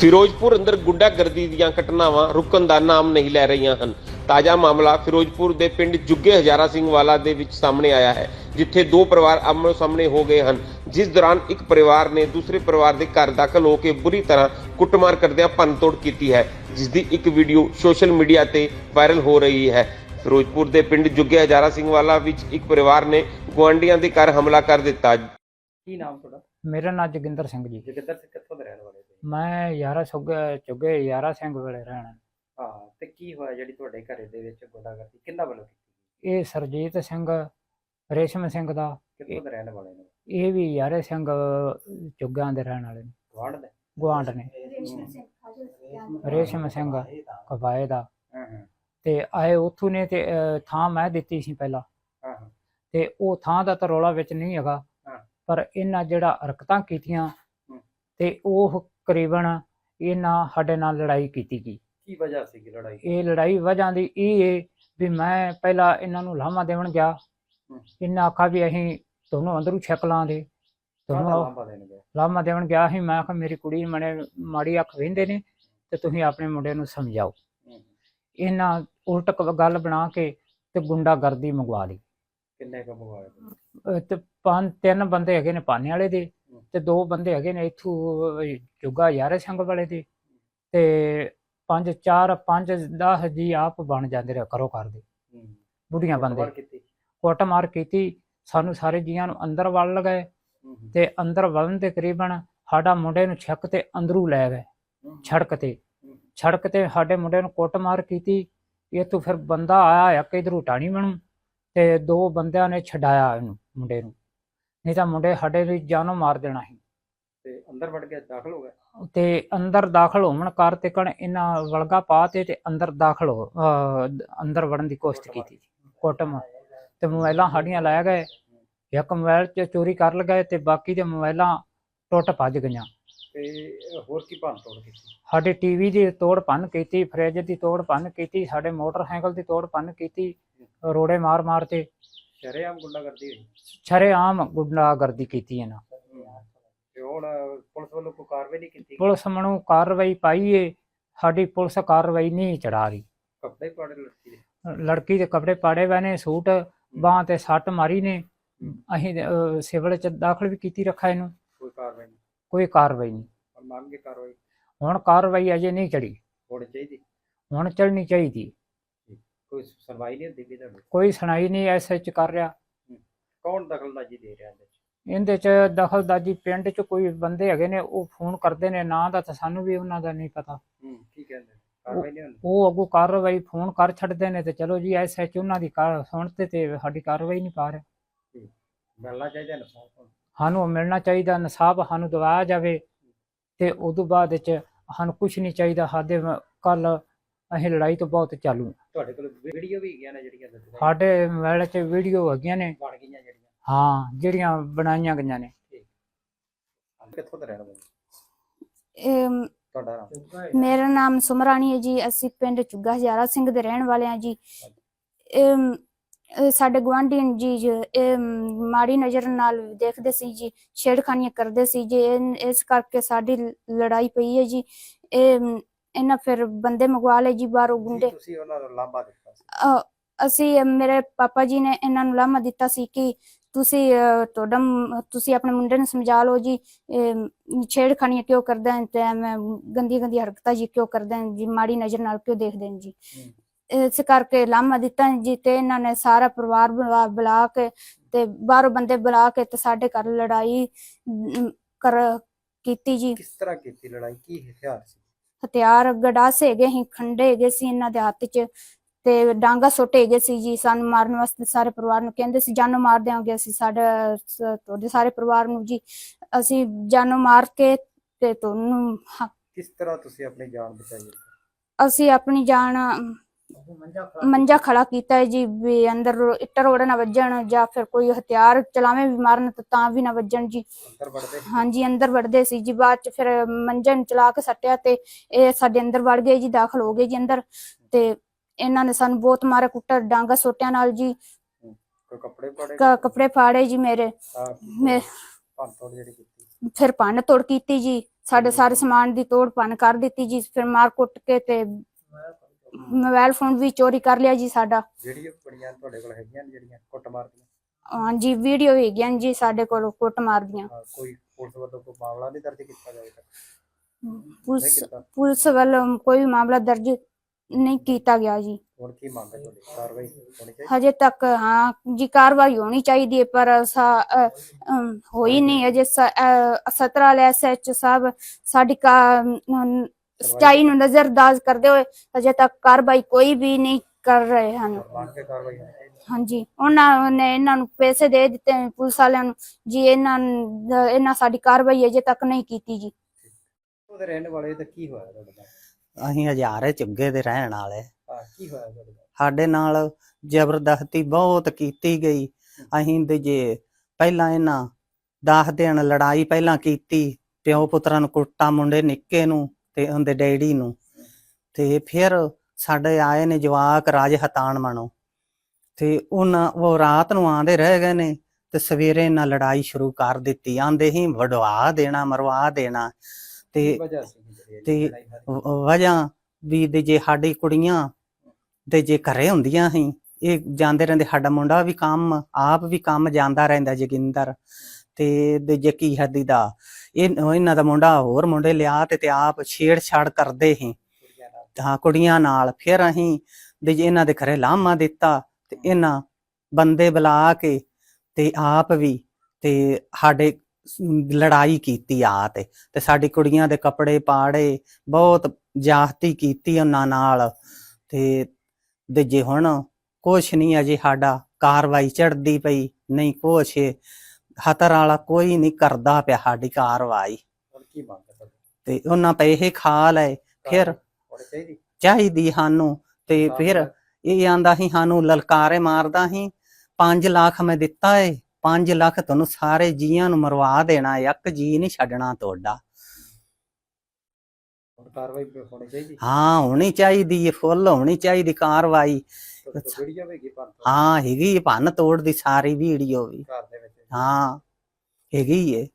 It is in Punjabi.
ਫਿਰੋਜ਼ਪੁਰ ਅੰਦਰ ਗੁੰਡਾਗਰਦੀ ਦੀਆਂ ਘਟਨਾਵਾਂ ਰੁਕਣ ਦਾ ਨਾਮ ਨਹੀਂ ਲੈ ਰਹੀਆਂ ਹਨ। ਤਾਜ਼ਾ ਮਾਮਲਾ ਫਿਰੋਜ਼ਪੁਰ ਦੇ ਪਿੰਡ ਜੁੱਗੇ ਹਜ਼ਾਰਾ ਸਿੰਘ ਵਾਲਾ ਦੇ ਵਿੱਚ ਸਾਹਮਣੇ ਆਇਆ ਹੈ ਜਿੱਥੇ ਦੋ ਪਰਿਵਾਰ ਆਮੋ ਸਾਹਮਣੇ ਹੋ ਗਏ ਹਨ। ਜਿਸ ਦੌਰਾਨ ਇੱਕ ਪਰਿਵਾਰ ਨੇ ਦੂਸਰੇ ਪਰਿਵਾਰ ਦੇ ਘਰ ਦਾਖਲ ਹੋ ਕੇ ਬੁਰੀ ਤਰ੍ਹਾਂ ਕੁੱਟਮਾਰ ਕਰਦਿਆਂ ਭੰਨਤੋੜ ਕੀਤੀ ਹੈ ਜਿਸ ਦੀ ਇੱਕ ਵੀਡੀਓ ਸੋਸ਼ਲ ਮੀਡੀਆ ਤੇ ਵਾਇਰਲ ਹੋ ਰਹੀ ਹੈ। ਫਿਰੋਜ਼ਪੁਰ ਦੇ ਪਿੰਡ ਜੁੱਗੇ ਹਜ਼ਾਰਾ ਸਿੰਘ ਵਾਲਾ ਵਿੱਚ ਇੱਕ ਪਰਿਵਾਰ ਨੇ ਗੁਆਂਢੀਆਂ ਦੇ ਘਰ ਹਮਲਾ ਕਰ ਦਿੱਤਾ। ਕੀ ਨਾਮ ਤੁਹਾਡਾ? ਮੇਰਾ ਨਾਂ ਜੋਗਿੰਦਰ ਸਿੰਘ ਜੀ। ਜਗਦਰ ਸਿੰਘ ਕਿੱਥੋਂ ਦੇ ਰਹਿਣ ਵਾਲੇ ਮੈਂ ਯਾਰਾ ਸੁੱਗੇ ਚੁੱਗੇ ਯਾਰਾ ਸਿੰਘ ਵੇਲੇ ਰਹਿਣਾ। ਹਾਂ ਤੇ ਕੀ ਹੋਇਆ ਜਿਹੜੀ ਤੁਹਾਡੇ ਘਰੇ ਦੇ ਵਿੱਚ ਗੁੰਡਾਗਰਦੀ ਕਿੰਨਾ ਵੱਲੋਂ ਕੀਤੀ ਇਹ ਸਰਜੀਤ ਸਿੰਘ ਰੇਸ਼ਮ ਸਿੰਘ ਦਾ। ਕਿੱਥੋਂ ਦੇ ਰਹਿਣ ਵਾਲੇ ਨੇ? ਇਹ ਵੀ ਯਾਰੇ ਸਿੰਘ ਚੁੱਗਾਂ ਦੇ ਰਹਿਣ ਵਾਲੇ ਨੇ। ਗਵਾਂਢ ਦੇ? ਗੁਆਂਢ ਨੇ। ਰੇਸ਼ਮ ਸਿੰਘ ਕਬਾਏ ਦਾ। ਹਾਂ ਹਾਂ। ਤੇ ਆਏ ਉੱਥੋਂ ਨੇ ਤੇ ਥਾਂ ਮੈਂ ਦਿੱਤੀ ਸੀ ਪਹਿਲਾਂ। ਤੇ ਉਹ ਥਾਂ ਦਾ ਤਾਂ ਰੌਲਾ ਵਿੱਚ ਨਹੀਂ ਹੈਗਾ। ਪਰ ਇਹਨਾਂ ਜਿਹੜਾ ਹਰਕਤਾਂ ਕੀਤੀਆਂ। ਤੇ ਉਹ ਕਰੀਬਨ ਇਹਨਾਂ ਸਾਡੇ ਨਾਲ ਲੜਾਈ ਕੀਤੀ ਗਈ। ਕੀ ਵਜ੍ਹਾ ਸੀ ਲੜਾਈ? ਦੀ? ਇਹ ਲੜਾਈ ਵਜਾਂ ਦੀ ਇਹ ਏ ਵੀ ਮੈਂ ਪਹਿਲਾਂ ਇਹਨਾਂ ਨੂੰ ਲਾਮਾ ਦੇਵਣ ਗਿਆ। ਹੂੰ। ਇਹਨਾਂ ਆਖਾ ਵੀ ਅਸੀਂ ਤੁਹਾਨੂੰ ਅੰਦਰੋਂ ਛਕ ਲਾਂਗੇ। ਕਾਹਦਾ ਤੁਹਾਨੂੰ ਲਾਂਭਾ ਦੇਣ ਗਏ? ਲਾਮਾ ਦੇਵਣ ਗਿਆ ਸੀ। ਮੈਂ ਆਖਾ ਮੇਰੀ ਕੁੜੀ ਮਨੇ ਮਾੜੀ ਅੱਖ ਵੇਂਦੇ ਨੇ ਤੇ ਤੁਸੀਂ ਆਪਣੇ ਮੁੰਡੇ ਨੂੰ ਸਮਝਾਓ। ਹੂੰ। ਇਹਨਾਂ ਉਲਟ ਕ- ਗੱਲ ਬਣਾ ਕੇ ਤੇ ਗੁੰਡਾਗਰਦੀ ਮੰਗਵਾ ਲਈ। ਕਿੰਨੇ ਕੁ ਮੰਗਵਾਏ? ਅਹ ਤੇ ਪੰਜ ਤਿੰਨ ਬੰਦੇ ਹੈਗੇ ਨੇ ਪਾਨੇ ਵਾਲੇ ਦੇ। ਤੇ ਦੋ ਬੰਦੇ ਹੈਗੇ ਨੇ ਇਥੋਂ ਜੁਗਾ ਯਾਰੇ ਸਿੰਘ ਵਾਲੇ ਦੇ। ਤੇ ਪੰਜ ਚਾਰ ਪੰਜ 10 ਜੀ ਆਪ ਬਣ ਜਾਂਦੇ ਰਹੇ ਕਰੋ ਕਰਦੇ ਬੁੱਢੀਆਂ ਬੰਦੇ। ਕੁੱਟਮਾਰ ਕੀਤੀ। ਸਾਨੂੰ ਸਾਰੇ ਜੀਆਂ ਨੂੰ ਅੰਦਰ ਵੜ ਲਗਾਏ। ਤੇ ਅੰਦਰ ਵੜਨ ਦੇ ਕਰੀਬਨ ਸਾਡਾ ਮੁੰਡੇ ਨੂੰ ਛੱਕ ਤੇ ਅੰਦਰੂ ਲੈ ਗਏ। ਛੜਕ ਤੇ। ਛੜਕ ਤੇ ਸਾਡੇ ਮੁੰਡੇ ਨੂੰ ਕੁੱਟਮਾਰ ਕੀਤੀ। ਇਹ ਤੋਂ ਫਿਰ ਬੰਦਾ ਆਇਆ ਇੱਕ ਇਧਰੋਂ ਟਾਣੀ ਮੈਨੂੰ ਤੇ ਦੋ ਬੰਦਿਆਂ ਨੇ ਛਡਾਇਆ ਇਹਨੂੰ ਮੁੰਡੇ ਨੂੰ। ਨਹੀਂ ਤਾਂ ਮੁੰਡੇ ਸਾਡੇ ਲਈ ਜਾਨੋਂ ਮਾਰ ਦੇਣਾ ਸੀ। ਤੇ ਅੰਦਰ ਵੜ ਕੇ ਦਾਖਲ ਹੋ ਗਏ? ਤੇ ਅੰਦਰ ਦਾਖਲ ਹੋਣ ਕਰ ਤੇ ਕਣ ਇਹਨਾਂ ਵਲਗਾ ਪਾ ਤੇ ਤੇ ਅੰਦਰ ਦਾਖਲ ਹੋ ਅੰਦਰ ਵੜਨ ਦੀ ਕੋਸ਼ਿਸ਼ ਕੀਤੀ ਕੁੱਟਮਾਰ ਤੇ ਮੋਬਾਈਲਾਂ ਸਾਡੀਆਂ ਲੈ ਗਏ ਇੱਕ ਮੋਬਾਈਲ ਚ ਚੋਰੀ ਕਰ ਲਗਾਏ ਤੇ ਬਾਕੀ ਦੇ ਮੋਬਾਈਲਾਂ ਟੁੱਟ ਭੱਜ ਗਈਆਂ। ਤੇ ਹੋਰ ਕੀ ਭੰਨ ਤੋੜ ਕੀਤੀ? ਸਾਡੇ ਟੀਵੀ ਦੀ ਤੋੜ ਭੰਨ ਕੀਤੀ ਫਰਿੱਜ ਦੀ ਤੋੜ ਭੰਨ ਕੀਤੀ ਸਾਡੇ ਮੋਟਰਸਾਈਕਲ ਦੀ ਤੋੜ ਭੰਨ ਕੀਤੀ ਰੋੜੇ ਮਾਰ ਮਾਰ ਤੇ ਸ਼ਰੇਆਮ ਗੁੰਡਾਗਰਦੀ ਹੋਈ। ਸ਼ਰੇਆਮ ਗੁੰਡਾਗਰਦੀ ਕੀਤੀ ਇਹਨਾਂ। ਤੇ ਹੁਣ ਪੁਲਿਸ ਵੱਲੋਂ ਕੋਈ ਕਾਰਵਾਈ ਨਹੀਂ ਕੀਤੀ ਪੁਲਿਸ ਮਨੂੰ ਕਾਰਵਾਈ ਪਾਈਏ ਸਾਡੀ ਪੁਲਿਸ ਕਾਰਵਾਈ ਨਹੀਂ ਚੜਾ ਰਹੀ। ਕੱਪੜੇ ਪਾੜੇ ਲੜਕੀ ਦੇ? ਲੜਕੀ ਦੇ ਕੱਪੜੇ ਪਾੜੇ ਹੋਏ ਨੇ ਸੂਟ ਬਾਹਾਂ ਤੇ ਸੱਟ ਮਾਰੀ ਨੇ। ਅਸੀਂ ਸਿਵਲ ਚ ਦਾਖਲ ਵੀ ਕੀਤੀ ਰੱਖਾ ਇਹਨੂੰ। ਕੋਈ ਕਾਰਵਾਈ ਨਹੀਂ? ਕੋਈ ਕਾਰਵਾਈ ਨਹੀਂ। ਹੁਣ ਮੰਗ ਕਾਰਵਾਈ? ਹੁਣ ਕਾਰਵਾਈ ਅਜੇ ਨਹੀਂ ਚੜੀ। ਹੋਣੀ ਚਾਹੀਦੀ। ਹੁਣ ਚੜਨੀ ਚਾਹੀਦੀ। ਕੋਈ ਸੁਣਵਾਈ ਨਹੀਂ ਹੁੰਦੀ ਵੀ ਤੁਹਾਡੀ ਕੋਈ ਸੁਣਾਈ ਨਹੀਂ ਐਸਐਚ ਕਰ ਰਿਹਾ। ਕੌਣ ਦਖਲਅੰਦਾਜ਼ੀ ਦੇ ਰਿਹਾ ਇਹਦੇ ਚ? ਇਹਦੇ ਚ ਪਿੰਡ ਚ ਕੋਈ ਬੰਦੇ ਹੈਗੇ ਨੇ ਉਹ ਫੋਨ ਕਰਦੇ ਨੇ ਨਾਂ ਦਾ ਤਾਂ ਸਾਨੂੰ ਵੀ ਉਹਨਾਂ ਦਾ ਨਹੀਂ ਪਤਾ। ਹੂੰ ਕੀ ਕਹਿੰਦੇ ਕਾਰਵਾਈ ਨਹੀਂ ਹੁੰਦੀ? ਉਹ ਅੱਗੋਂ ਕਾਰਵਾਈ ਫੋਨ ਕਰ ਛੱਡਦੇ ਨੇ ਤੇ ਚਲੋ ਜੀ ਐਸਐਚ ਉਹਨਾਂ ਦੀ ਕਾਰ ਸੁਣ ਤੇ ਤੇ ਸਾਡੀ ਕਾਰਵਾਈ ਨਹੀਂ ਪਾ ਰਿਹਾ। ਮਿਲਣਾ ਚਾਹੀਦਾ ਇਨਸਾਫ ਸਾਨੂੰ ਮਿਲਣਾ ਚਾਹੀਦਾ ਇਨਸਾਫ ਸਾਨੂੰ ਦਿਵਾਇਆ ਜਾਵੇ ਤੇ ਉਦੋਂ ਬਾਅਦ ਚ ਸਾਨੂੰ ਕੁਝ ਨਹੀਂ ਚਾਹੀਦਾ ਸਾਡੇ ਕੱਲ ਅਸੀਂ ਲੜਾਈ ਤੋਂ ਬਹੁਤ ਚਾਲੂ ਤੁਹਾਡੇ ਕੋਲ ਵੀਡੀਓ ਵੀ ਹੈਗੀਆਂ ਨੇ ਜਿਹੜੀਆਂ ਸਾਡੇ ਮੋਬਾਈਲ 'ਚ ਵੀਡੀਓ ਹੈਗੀਆਂ ਨੇ। ਬਣ ਗਈਆਂ ਜਿਹੜੀਆਂ। ਹਾਂ ਜਿਹੜੀਆਂ ਬਣਾਈਆਂ ਗਈਆਂ ਨੇ। ਕਿੱਥੋਂ ਦੇ ਰਹਿਣ ਵਾਲੇ? ਅਮ ਤੁਹਾਡਾ ਨਾਮ? ਮੇਰਾ ਨਾਮ ਸੁਮਰਾਣੀ ਹੈ ਜੀ। ਅਸੀਂ ਪਿੰਡ ਚੁੱਗਾ ਹਜ਼ਾਰਾ ਸਿੰਘ ਦੇ ਰਹਿਣ ਵਾਲੇ ਹਾਂ ਜੀ। ਅਮ ਇਹ ਸਾਡੇ ਗੁਆਂਢੀ ਜੀ ਜੋ ਇਹ ਮਾੜੀ ਨਜ਼ਰ ਨਾਲ ਦੇਖਦੇ ਸੀ ਜੀ ਛੇੜਖਾਨੀਆਂ ਕਰਦੇ ਸੀ ਜੀ। ਇਸ ਕਰਕੇ ਸਾਡੀ ਲ- ਲੜਾਈ ਪਈ ਹੈ ਜੀ। ਇਹ ਇਹਨਾਂ ਫਿਰ ਬੰਦੇ ਮੰਗਵਾ ਲਏ ਜੀ ਬਾਹਰੋਂ ਗੁੰਡੇ। ਤੁਸੀਂ ਉਹਨਾਂ ਨੂੰ ਲਾਂਭਾ ਦਿੱਤਾ ਸੀ। ਅਸੀਂ ਮੇਰੇ ਪਾਪਾ ਜੀ ਨੇ ਇਹਨਾਂ ਨੂੰ ਲਾਮਾ ਦਿੱਤਾ ਸੀ ਕਿ ਤੁਸੀਂ ਅ, ਤੁਹਾਡਾ ਮ- ਤੁਸੀਂ ਆਪਣੇ ਮੁੰਡੇ ਨੂੰ ਸਮਝਾ ਲਓ ਜੀ ਅਮ, ਛੇੜਖਾਨੀਆਂ ਕਿਉਂ ਕਰਦੇ ਹਨ ਤੇ ਐਵੇਂ ਗੰਦੀਆਂ ਗੰਦੀਆਂ ਹਰਕਤਾਂ ਜੀ ਕਿਉਂ ਕਰਦੇ ਹਨ ਜੀ ਮਾੜੀ ਨਜ਼ਰ ਨਾਲ ਕਿਉਂ ਦੇਖਦੇ ਹਨ ਜੀ। ਹੂੰ। ਇਸ ਕਰਕੇ ਲਾਮਾ ਦਿੱਤਾ ਜੀ ਤੇ ਇਹਨਾਂ ਨੇ ਸਾਰਾ ਪਰਿਵਾਰ ਬੁਲਾ ਬੁਲਾ ਕੇ ਤੇ ਬਾਹਰੋਂ ਬੰਦੇ ਬੁਲਾ ਕੇ ਤੇ ਸਾਡੇ ਘਰ ਲੜਾਈ ਅਮ, ਕਰ ਕੀਤੀ ਜੀ। ਕਿਸ ਤਰ੍ਹਾਂ ਕੀਤੀ ਲੜਾਈ? ਕੀ ਹਥਿਆਰ ਸੀ? ਹਥਿਆਰ ਗਡਾਸੇ ਹੈਗੇ ਸੀ ਖੰਡੇ ਹੈਗੇ ਸੀ ਇਹਨਾਂ ਦੇ ਹੱਥ 'ਚ ਤੇ ਡਾਂਗਾ ਸੁੱਟੇ ਹੈਗੇ ਸੀ ਜੀ ਸਾਨੂੰ ਮਾਰਨ ਵਾਸਤੇ ਸਾਰੇ ਪਰਿਵਾਰ ਨੂੰ ਕਹਿੰਦੇ ਸੀ ਜਾਨੋਂ ਮਾਰ ਦਿਆਂਗੇ ਅਸੀਂ ਸਾਡਾ ਤੁਹਾਡੇ ਸਾਰੇ ਪਰਿਵਾਰ ਨੂੰ ਜੀ ਅਸੀਂ ਜਾਨੋਂ ਮਾਰ ਕੇ ਤੇ ਤੁਹਾਨੂੰ ਕਿਸ ਤਰ੍ਹਾਂ ਤੁਸੀਂ ਆਪਣੀ ਜਾਨ ਬਚਾਈ? ਅਸੀਂ ਆਪਣੀ ਜਾਨ ਮੰਜਾ ਖੜਾ ਕੀਤਾ ਹੈ ਜੀ ਵੀ ਅੰਦਰ ਇੱਟਰ ਰੋੜ ਨਾ ਵੱਜਣ ਜਾਂ ਫਿਰ ਕੋਈ ਹਥਿਆਰ ਚਲਾਵੇਂ ਵੀ ਮਾਰਨ ਤਾਂ ਤਾਂ ਵੀ ਨਾ ਵੱਜਣ ਜੀ। ਅੰਦਰ ਵੜਦੇ ਸੀ? ਹਾਂਜੀ ਅੰਦਰ ਵੜਦੇ ਸੀ ਜੀ ਬਾਅਦ ਚ ਫਿਰ ਮੰਜੇ ਨੂੰ ਚਲਾ ਕੇ ਸੱਟਿਆ ਤੇ ਇਹ ਸਾਡੇ ਅੰਦਰ ਵੜ ਗਏ ਜੀ ਦਾਖਲ ਹੋ ਗਏ ਜੀ ਅੰਦਰ ਤੇ ਇਹਨਾਂ ਨੇ ਸਾਨੂੰ ਬਹੁਤ ਮਾਰੇ ਕੁੱਟਾ ਡਾਂਗਾ ਸੋਟਿਆਂ ਨਾਲ ਜੀ। ਕੱਪੜੇ ਫਾੜੇ ਜੀ ਮੇਰੇ। ਮੈਂ ਫਿਰ ਭੰਨ ਤੋੜ ਕੀਤੀ ਜੀ ਸਾਡੇ ਸਾਰੇ ਸਮਾਨ ਦੀ ਤੋੜ ਭੰਨ ਕਰ ਦਿੱਤੀ ਜੀ ਫਿਰ ਮਾਰ ਕੁੱਟ ਕੇ ਤੇ ਮੋਬਾਈਲ ਫੋਨ ਵੀ ਚੋਰੀ ਕਰ ਲਿਆ ਜੀ ਸਾਡਾ। ਵੀਡੀਓ ਬੜੀਆਂ ਤੁਹਾਡੇ ਕੋਲ ਹੈਗੀਆਂ ਨੇ ਜਿਹੜੀਆਂ ਕੁੱਟ ਮਾਰਦੀਆਂ ਹਾਂਜੀ ਵੀਡੀਓ ਹੈਗੀਆਂ ਜੀ ਸਾਡੇ ਕੋਲ ਕੁੱਟ ਮਾਰਦੀਆਂ ਹਾਂ, ਕੋਈ ਪੁਲਿਸ ਵੱਲੋਂ ਕੋਈ ਮਾਮਲਾ ਨਹੀਂ ਦਰਜ ਕੀਤਾ ਤੱਕ ਨਹੀਂ ਪੁਲਿਸ ਕੀਤਾ। ਪੁਲਿਸ ਵੱਲੋਂ ਕੋਈ ਮਾਮਲਾ ਦਰਜ ਨਹੀਂ ਕੀਤਾ ਗਿਆ ਜੀ। ਹੁਣ ਕੀ ਮੰਗ ਹੈ ਤੁਹਾਡੀ? ਕਾਰਵਾਈ ਹੋਣੀ ਚਾਹੀਦੀ? ਹਜੇ ਤੱਕ ਹਾਂ ਜੀ ਕਾਰਵਾਈ ਹੋਣੀ ਚਾਹੀਦੀ ਹੈ ਪਰ ਸਾ- ਅ, ਅਮ, ਹੋਈ ਨਹੀਂ। ਅਜੇ 17 ਵਾਲੇ ਐਸਐਚ ਸਾਹਿਬ ਸਾਡੀ ਕਾ- ਸਚਾਈ ਨੂੰ ਨਜ਼ਰਅੰਦਾਜ਼ ਕਰਦੇ ਹੋਏ ਅਜੇ ਤੱਕ ਕਾਰਵਾਈ ਕੋਈ ਵੀ ਨਹੀਂ ਕਰ ਰਹੇ ਹਨ। ਹਾਂਜੀ ਉਹਨਾਂ ਨੇ ਇਹਨਾਂ ਨੂੰ ਪੈਸੇ ਦੇ ਦਿੱਤੇ ਨੇ ਪੁਲਿਸ ਵਾਲਿਆਂ ਨੂੰ। ਜੀ ਇਹਨਾਂ ਇਹਨਾਂ ਸਾਡੀ ਕਾਰਵਾਈ ਅਜੇ ਤੱਕ ਨਹੀਂ ਕੀਤੀ ਜੀ। ਉਹਦੇ ਰਹਿਣ ਵਾਲੇ ਤਾਂ ਕੀ ਹੋਇਆ ਤੁਹਾਡੇ ਨਾਲ? ਅਸੀਂ ਹਜ਼ਾਰੇ ਚੁੱਗੇ ਦੇ ਰਹਿਣ ਵਾਲੇ। ਹਾਂ ਕੀ ਹੋਇਆ ਤੁਹਾਡੇ ਨਾਲ? ਸਾਡੇ ਨਾਲ ਜ਼ਬਰਦਸਤੀ ਬਹੁਤ ਕੀਤੀ ਗਈ। ਅਸੀਂ ਤੇ ਜੇ ਪਹਿਲਾਂ ਇਹਨਾਂ 10 ਦਿਨ ਲੜਾਈ ਪਹਿਲਾਂ ਕੀਤੀ ਪਿਓ ਪੁੱਤਰਾਂ ਨੂੰ ਕੁੱਟਾ ਮੁੰਡੇ ਨਿੱਕੇ ਨੂੰ। ਤੇ ਉਹਦੇ ਡੈਡੀ ਨੂੰ। ਤੇ ਫਿਰ ਸਾਡੇ ਆਏ ਨੇ ਜਵਾਕ ਰਾਜ ਹਤਾਨ ਮਣੋ। ਤੇ ਉਹਨਾਂ ਉਹ ਰਾਤ ਨੂੰ ਆਂਦੇ ਰਹਿ ਗਏ ਨੇ ਤੇ ਸਵੇਰੇ ਇਹਨਾਂ ਲੜਾਈ ਸ਼ੁਰੂ ਕਰ ਦਿੱਤੀ। ਆਂਦੇ ਹੀ ਵਡਵਾ ਦੇਣਾ ਮਰਵਾ ਦੇਣਾ। ਤੇ ਤੇ ਵਜ੍ਹਾ ਵੀ ਦੇ ਜੇ ਸਾਡੀ ਕੁੜੀਆਂ ਤੇ ਜੇ ਘਰੇ ਹੁੰਦੀਆਂ ਸੀ ਇਹ ਜਾਂਦੇ ਰਹਿੰਦੇ ਸਾਡਾ ਮੁੰਡਾ ਵੀ ਕੰਮ ਆਪ ਵੀ ਕੰਮ ਜਾਂਦਾ ਰਹਿੰਦਾ ਜੋਗਿੰਦਰ। ਤੇ ਦੇ ਜੇ ਕੀ ਹੱਦੀ ਦਾ। ਇਹ ਇਹਨਾਂ ਦਾ ਮੁੰਡਾ ਹੋਰ ਮੁੰਡੇ ਲਿਆ ਤੇ ਤੇ ਆਪ ਛੇੜਛਾੜ ਕਰਦੇ ਨਾਲ ਹਾਂ ਕੁੜੀਆਂ ਨਾਲ ਫਿਰ ਅਸੀਂ ਦੇ ਇਹਨਾਂ ਦੇ ਘਰੇ ਲਾਮਾ ਦਿੱਤਾ ਤੇ ਇਹਨਾਂ ਬੰਦੇ ਬੁਲਾ ਕੇ ਤੇ ਆਪ ਵੀ ਤੇ ਸਾਡੇ ਲੜਾਈ ਕੀਤੀ ਆ ਤੇ। ਤੇ ਸਾਡੀ ਕੁੜੀਆਂ ਦੇ ਕੱਪੜੇ ਪਾੜੇ ਬਹੁਤ ਜਾਹਤੀ ਕੀਤੀ ਉਹਨਾਂ ਨਾਲ ਤੇ ਦੇ ਜੇ ਹੁਣ ਕੁਛ ਨਹੀਂ ਅਜੇ ਸਾਡਾ ਕਾਰਵਾਈ ਚੜਦੀ ਪਈ ਨਹੀਂ ਕੁਛ ਹਤਰ ਵਾਲਾ ਕੋਈ ਨਹੀਂ ਕਰਦਾ ਪਿਆ ਸਾਡੀ ਕਾਰਵਾਈ। ਹੁਣ ਕੀ ਮੰਗ ਹੈ ਤੁਹਾਡੀ? ਤੇ ਉਹਨਾਂ ਪੈਸੇ ਖਾ ਲਏ ਫਿਰ ਹੋਣੀ ਚਾਹੀਦੀ। ਚਾਹੀਦੀ ਸਾਨੂੰ। ਤੇ ਫਿਰ ਇਹ ਆਂਦਾ ਸੀ ਸਾਨੂੰ ਲਲਕਾਰੇ ਮਾਰਦਾ ਸੀ। 5 ਲੱਖ ਮੈਂ ਦਿੱਤਾ ਏ। 5 ਲੱਖ ਤੁਹਾਨੂੰ ਸਾਰੇ ਜੀਆਂ ਨੂੰ ਮਰਵਾ ਦੇਣਾ ਇੱਕ ਜੀ ਨਹੀਂ ਛੱਡਣਾ ਤੁਹਾਡਾ। ਹੁਣ ਕਾਰਵਾਈ ਹੋਣੀ ਚਾਹੀਦੀ? ਹਾਂ ਹੋਣੀ ਚਾਹੀਦੀ ਏ ਫੁੱਲ ਹੋਣੀ ਚਾਹੀਦੀ ਕਾਰਵਾਈ। ਅੱਛਾ। ਵੀਡੀਓ ਵੀ ਕੀ ਪਰ ਹਾਂ ਹੈਗੀ ਏ ਭੰਨ ਤੋੜ ਦੀ ਸਾਰੀ ਵੀਡੀਓ ਵੀ। ਘਰ ਦੇ ਵਿੱਚ ਹਾਂ ਹੈਗੀ ਏ।